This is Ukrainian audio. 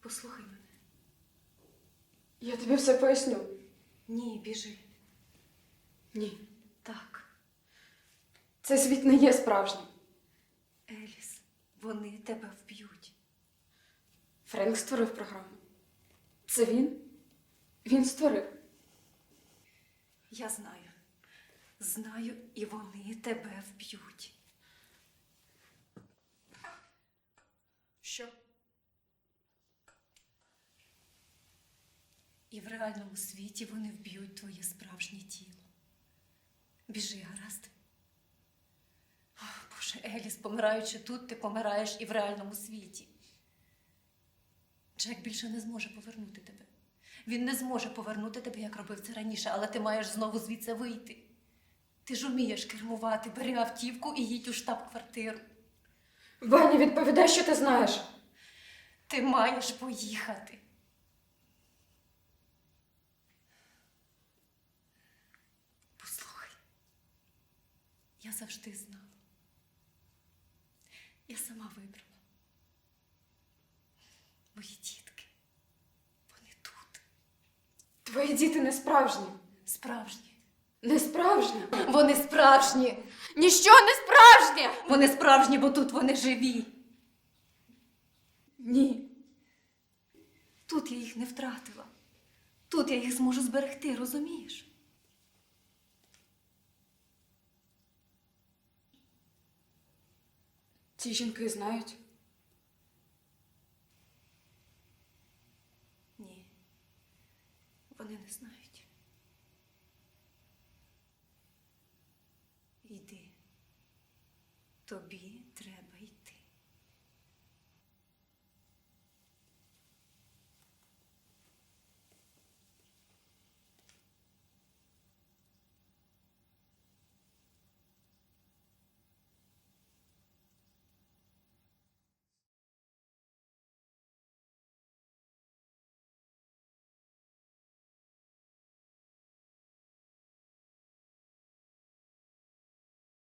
Послухай мене. Я тобі все поясню. Ні, біжи. Ні. Так, Цей світ не є справжнім. Еліс, вони тебе вб'ють. Френк створив програму. Це він? Він створив. Я знаю. Знаю, і вони тебе вб'ють. Що? І в реальному світі вони вб'ють твоє справжнє тіло. Біжи, гаразд. О, Боже, Еліс, помираючи тут, ти помираєш і в реальному світі. Джек більше не зможе повернути тебе. Він не зможе повернути тебе, як робив це раніше, але ти маєш знову звідси вийти. Ти ж умієш кермувати, бери автівку і їдь у штаб-квартиру. Ваня, відповідай, що ти знаєш. Ти маєш поїхати. Послухай, я завжди знала. Я сама вибрала. Мої дітки, вони тут, Твої діти не справжні. справжні. Не справжні. Вони справжні. Ніщо не справжнє! Вони справжні, бо тут вони живі. Ні. Тут я їх не втратила. Тут я їх зможу зберегти, розумієш? Ці жінки знають. Ні. Вони не знають. Тобі треба